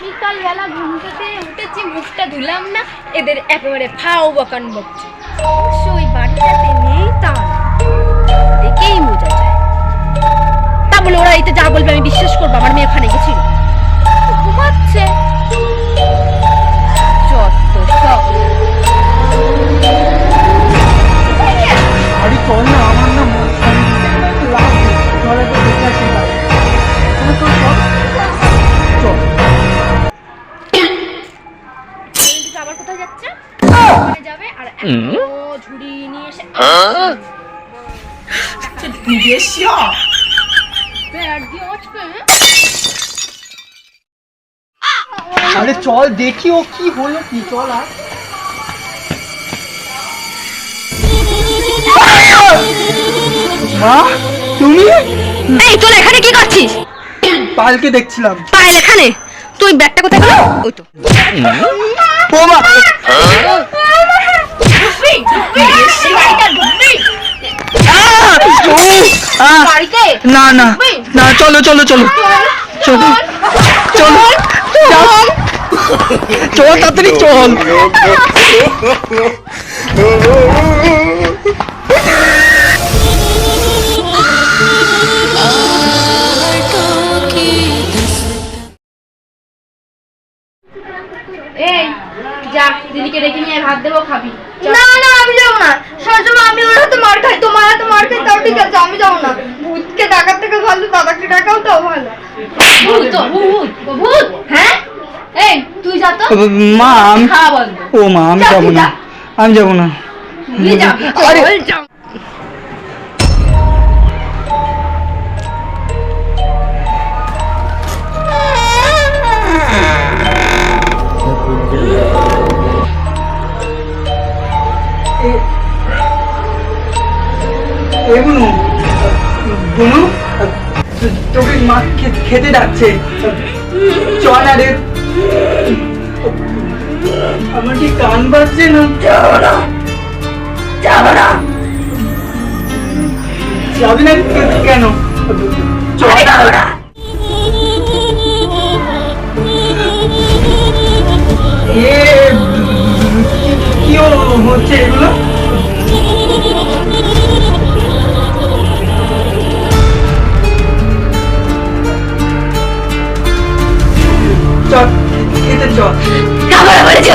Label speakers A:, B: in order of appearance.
A: বিকালবেলা ঘুম থেকে উঠেছি, মুখটা ধুলাম না, এদের একেবারে ফাও বকান বকছে। ওই বাড়িটাতে নেই তা দেখেই বোঝা যায়। তা বলে ওরা এতে যা বলবে আমি বিশ্বাস করব, আমার মেয়ে ওখানে গেছিল। ঘুমাচ্ছে। ঝুড়ি নিয়ে এসে
B: আরে চল দেখি ও কি হলো কি চল আর মা তুমি?
A: এই তোর এখানে কি করছিস?
B: পালকে দেখছিলাম।
A: পায়েল এখানে? তুই ব্যাগটা কোথায় গেল ওই তো।
B: ও মা না না না চলো চলো চলো। চলো চলো চল চল তাড়াতাড়ি চল।
A: এই যা দিদিকে ডেকে নিয়ে ভাত দেবো খাবি।
C: না না আমি যাব না। সবসময় আমি ওর হাতে
A: ভূত তো, ভূত ভূত হ্যাঁ এই তুই যা তো
B: মা আমি
A: খাওয়া বন্ধ
B: ও মা আমি
A: যা,
B: যাব
A: তুই
B: না
A: যা।
B: আমি যাব না
A: তুই যাবি
B: আরে-
A: চল যা
B: এ বুনু বুনু তোকে মা খেতে ডাকছে। চল না রে আমার কি কান বাজছে না। যাব না যাব না যাবি না। কেন চল না কি হচ্ছে এগুলো? খেতে চল
A: বলেছ